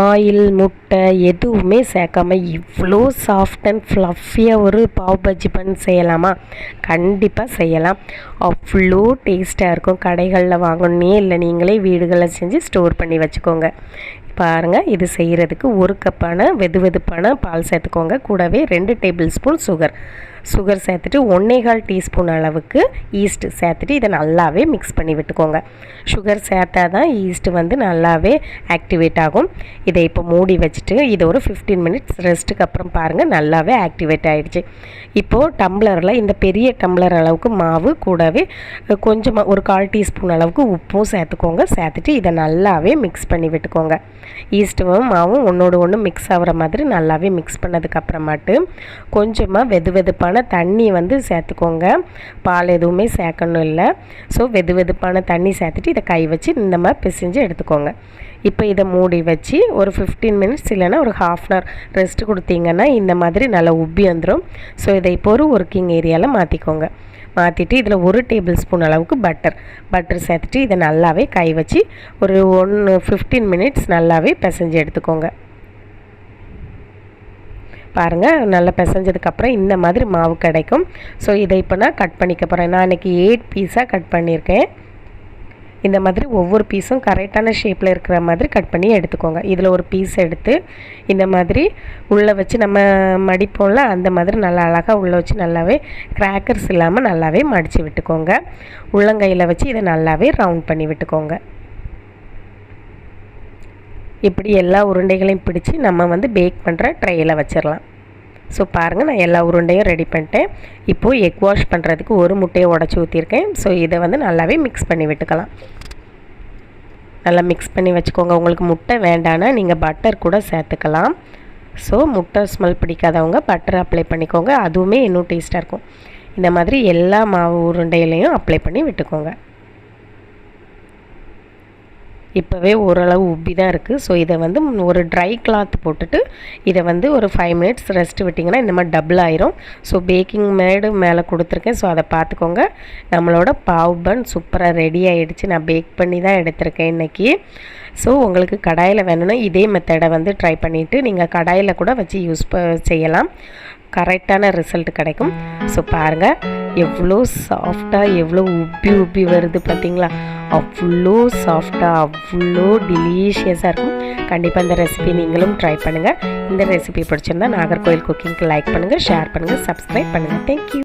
Oil முட்டை எதுவுமே சேர்க்காம இவ்வளோ சாஃப்ட் அண்ட் ஃப்ளஃபியாக ஒரு பாவ் பஜ்ஜி பன் செய்யலாமா? கண்டிப்பாக செய்யலாம். அவ்வளோ டேஸ்ட்டாக இருக்கும். கடைகளில் வாங்கணுன்னே இல்லை. நீங்களே வீடுகளில் செஞ்சு ஸ்டோர் பண்ணி வச்சுக்கோங்க. பாருங்கள் இது செய்கிறதுக்கு ஒரு கப்பான வெது வெதுப்பான பால் சேர்த்துக்கோங்க. கூடவே ரெண்டு டேபிள் ஸ்பூன் சுகர் சுகர் சேர்த்துட்டு ஒன்றேகால் டீஸ்பூன் அளவுக்கு ஈஸ்ட்டு சேர்த்துட்டு இதை நல்லாவே மிக்ஸ் பண்ணி விட்டுக்கோங்க. சுகர் சேர்த்தா தான் ஈஸ்ட்டு வந்து நல்லாவே ஆக்டிவேட் ஆகும். இதை இப்போ மூடி வச்சுட்டு இதை ஒரு ஃபிஃப்டீன் மினிட்ஸ் ரெஸ்ட்டுக்கு அப்புறம் பாருங்கள் நல்லாவே ஆக்டிவேட் ஆகிடுச்சு இப்போது டம்ளரில் இந்த பெரிய டம்ளர் அளவுக்கு மாவு கூடவே கொஞ்சமாக ஒரு கால் டீஸ்பூன் அளவுக்கு உப்பும் சேர்த்துக்கோங்க. சேர்த்துட்டு இதை நல்லாவே மிக்ஸ் பண்ணி விட்டுக்கோங்க. ஈஸ்ட்டும் மாவும் ஒன்றோடு ஒன்று மிக்ஸ் ஆகிற மாதிரி நல்லாவே மிக்ஸ் பண்ணதுக்கப்புறமாட்டு கொஞ்சமாக வெது வெதுப்பான தண்ணி வந்து சேர்த்துக்கோங்க. பால் எதுவுமே சேர்க்கணும் இல்லை. ஸோ வெது வெதுப்பான தண்ணி சேர்த்துட்டு இதை கை வச்சு இந்த மாதிரி பிசைஞ்சு எடுத்துக்கோங்க. இப்போ இதை மூடி வச்சு ஒரு ஃபிஃப்டீன் மினிட்ஸ் இல்லைன்னா ஒரு ஹாஃப் அன் ஹவர் ரெஸ்ட் கொடுத்தீங்கன்னா இந்த மாதிரி நல்லா உப்பி வந்துடும் ஸோ இதை இப்போ ஒரு ஒர்க்கிங் ஏரியாவில் மாற்றிக்கோங்க மாற்றிட்டு இதில் ஒரு டேபிள் ஸ்பூன் அளவுக்கு பட்டர் பட்டர் சேர்த்துட்டு இதை நல்லாவே கை வச்சு ஒரு ஒன்று ஃபிஃப்டீன் மினிட்ஸ் நல்லாவே பிசைஞ்சு எடுத்துக்கோங்க. பாருங்கள் நல்லா பிசைஞ்சதுக்கப்புறம் இந்த மாதிரி மாவு கிடைக்கும். ஸோ இதை இப்போ நான் கட் பண்ணிக்க போகிறேன் நான் இன்றைக்கி எயிட் பீஸாக கட் பண்ணியிருக்கேன். இந்த மாதிரி ஒவ்வொரு பீஸும் கரெக்டான ஷேப்பில் இருக்கிற மாதிரி கட் பண்ணி எடுத்துக்கோங்க. இதில் ஒரு பீஸ் எடுத்து இந்த மாதிரி உள்ளே வச்சு நம்ம மடிப்போம்ல அந்த மாதிரி நல்லா அழகாக உள்ளே வச்சு நல்லாவே கிராக்கர்ஸ் இல்லாமல் நல்லாவே மடித்து விட்டுக்கோங்க. உள்ளங்கையில் வச்சு இதை நல்லாவே ரவுண்ட் பண்ணி விட்டுக்கோங்க. இப்படி எல்லா உருண்டைகளையும் பிடிச்சி நம்ம வந்து பேக் பண்ணுற ட்ரையில் வச்சிடலாம் ஸோ பாருங்கள் நான் எல்லா உருண்டையும் ரெடி பண்ணிட்டேன். இப்போது எக் வாஷ் பண்ணுறதுக்கு ஒரு முட்டையை உடச்சி ஊற்றிருக்கேன் ஸோ இதை வந்து நல்லாவே மிக்ஸ் பண்ணி விட்டுக்கலாம். நல்லா மிக்ஸ் பண்ணி வச்சுக்கோங்க. உங்களுக்கு முட்டை வேண்டான்னா நீங்கள் பட்டர் கூட சேர்த்துக்கலாம். ஸோ முட்டை ஸ்மெல் பிடிக்காதவங்க பட்டர் அப்ளை பண்ணிக்கோங்க. அதுவுமே இன்னும் டேஸ்ட்டாக இருக்கும். இந்த மாதிரி எல்லா மாவு உருண்டையிலையும் அப்ளை பண்ணி விட்டுக்கோங்க. இப்போவே ஓரளவு உப்பி தான் இருக்குது ஸோ இதை வந்து ஒரு ட்ரை கிளாத் போட்டுட்டு இதை வந்து ஒரு ஃபைவ் மினிட்ஸ் ரெஸ்ட் விட்டிங்கன்னா இந்த மாதிரி டபுள் ஆயிரும். ஸோ பேக்கிங் மேடு மேலே கொடுத்துருக்கேன். ஸோ அதை பார்த்துக்கோங்க. நம்மளோட பாவ் பன் சூப்பராக ரெடி ஆகிடுச்சு நான் பேக் பண்ணி தான் எடுத்திருக்கேன் இன்றைக்கி ஸோ உங்களுக்கு கடாயில் வேணும்னா இதே மெத்தடை வந்து ட்ரை பண்ணிவிட்டு நீங்கள் கடாயில் கூட வச்சு யூஸ் செய்யலாம். கரெக்டான ரிசல்ட் கிடைக்கும். ஸோ பாருங்கள் எவ்வளோ சாஃப்டாக எவ்வளோ உப்பி உப்பி வருது பார்த்தீங்களா? அவ்வளோ சாஃப்டாக அவ்வளோ டெலிஷியஸாக இருக்கும். கண்டிப்பாக இந்த ரெசிபி நீங்களும் ட்ரை பண்ணுங்கள் இந்த ரெசிபி பிடிச்சிருந்தா நாகர்கோவில் குக்கிங்க்கு லைக் பண்ணுங்கள் ஷேர் பண்ணுங்கள் சப்ஸ்கிரைப் பண்ணுங்கள் தேங்க்யூ